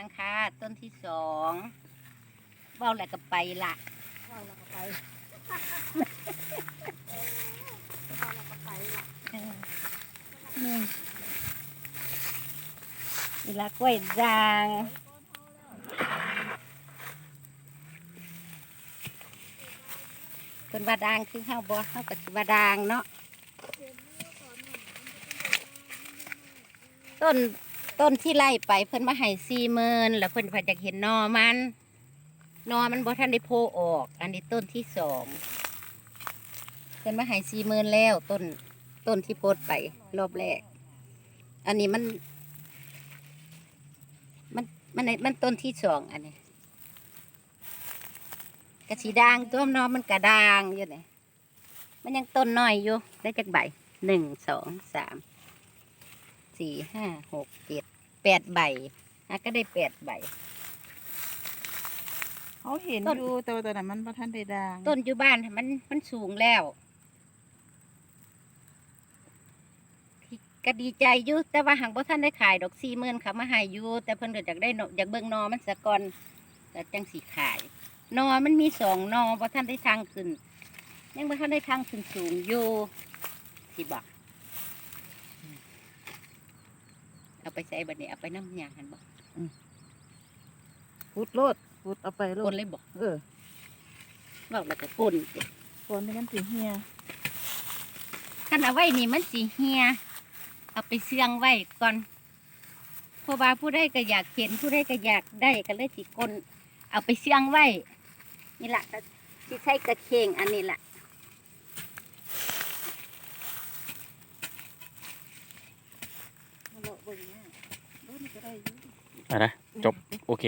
างค่ะ ต้นที่สองเบ้าแหล้วก็ไปละเอาแล้วก็ไปเอาแล้วก็ไปล่ะนี่นี่ละกล้วยด่างเป็นว่าดางคือข้าวบอข้าวกับว่าดางเนาะต้น ต้นที่ไล่ไปเพิ่นมาให้สี่หมื่นแล้วเพิ่นพอจะเห็นนอมันนอมันบ่ทันได้โพออก อันนี้ต้นที่สองเพิ่นมาให้สี่หมื่นแล้วต้นต้นที่โพดไปรอบแรก อันนี้มัน มันมันมันต้นที่สองอันนี้กระสีด่างตัวนอมันกระด่างอยู่เนี่ยมันยังต้นน้อยอยู่ได้จากใบหนึ่งสองสาม สี่ห้าหกเจ็ดแปดใบอะก็ได้แปดใบ เขาเห็นต้น อยู่แต่ว่าตอนนั้นมันประทันได้ดังต้นอยู่บ้านมันมันสูงแล้วก็ดีใจอยู่แต่ว่าหางบ่ท่านได้ขายดอกสี่หมื่นเขามาให้อยู่แต่เพิ่นก็อยากได้นอยากเบิ่งหนอมันสะก่อนแต่จังสีขายหนอมันมีสองหนอบ่ท่านได้ทางขึ้น ยังบ่ท่านได้ทางขึ้นสูงอยู่สิบอก เอาไปใส่บัดนี้เอาไปน้ำยางหันบอกพุดโลดพุดเอาไปโลคดนเลยบอกเออบอกแล้วก็คนสิคนที่มันสีเฮียคันเอาไว้นี่มันสีเฮียเอาไปเสื่องไว้ก่อนเพราะว่าผู้ใดก็อยากเห็นผู้ใดก็อยากได้ก็เลยสิกลเอาไปเสื่องไว้นี่แหละก็สิใช้กระเคงอันนี้แหละ อะไรจบ โอเค